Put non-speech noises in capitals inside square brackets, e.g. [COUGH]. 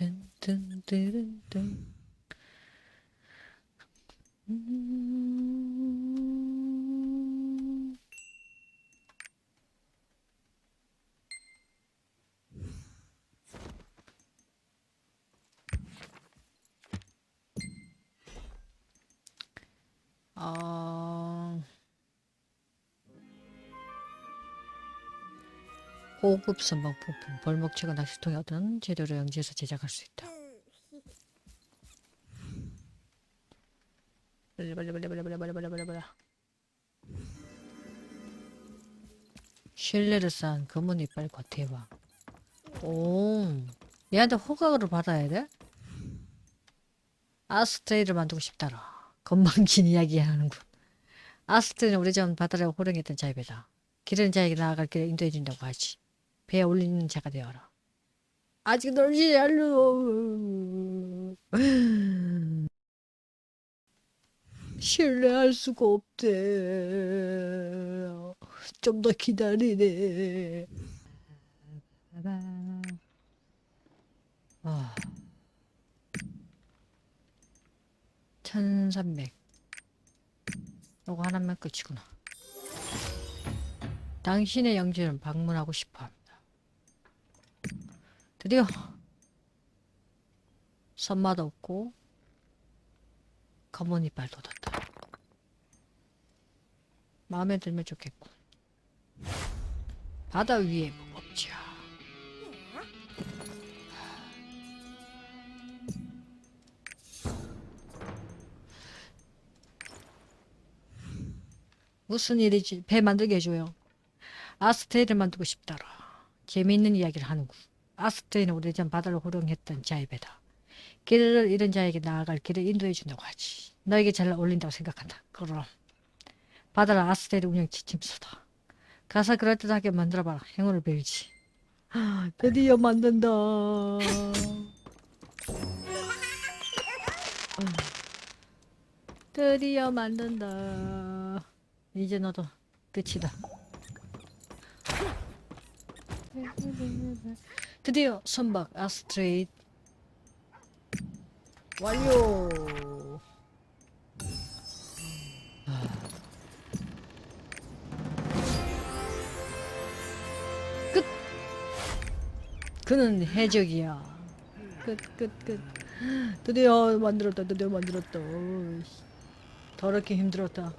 Dun, dun, dun, dun. 고급 선박 부품, 벌목체가 낚시통에 얻은 재료를 연지해서 제작할 수 있다. 빨리 빨리 빨리 빨리 빨리 빨리 빨리 빨리 빨리. 신뢰를 쌓은 검은 이빨과 대왕. 오, 얘한테 호각을 받아야 돼? 아스트레이를 만들고 싶다라. 건방진 이야기 하는군. 아스트레이는 오래전 바다를 호령했던 자입이다. 길은 자에게 나아갈 길을 인도해준다고 하지. 배에 올리는 자가 되어라. 아직 널지 않루. 신뢰할 수가 없대. 좀 더 기다리네. 아. 1300. 요거 하나면 끝이구나. 당신의 영지를 방문하고 싶어. 드디어 선맛 없고 검은 이빨 돋았다. 마음에 들면 좋겠고. 바다 위에 무법자. 무슨 일이지? 배 만들게 해줘요. 아스테이를 만들고 싶다라. 재미있는 이야기를 하는군. 아스테이는 오래전 바다를 호령했던 자이배다. 길을 잃은 자에게 나아갈 길을 인도해 준다고 하지. 너에게 잘 어울린다고 생각한다. 그럼 바다를 아스테이를 운영 지침서다. 가서 그럴듯하게 만들어봐라. 행운을 빌지. 아, 드디어 만든다. 드디어 만든다. 이제 너도 끝이다. [LAUGHS] 드디어 선박 아스트레이트 완료. 끝. 그는 해적이야. 끝, 끝, 끝. 드디어 만들었다. 드디어 만들었다. 더럽게 힘들었다.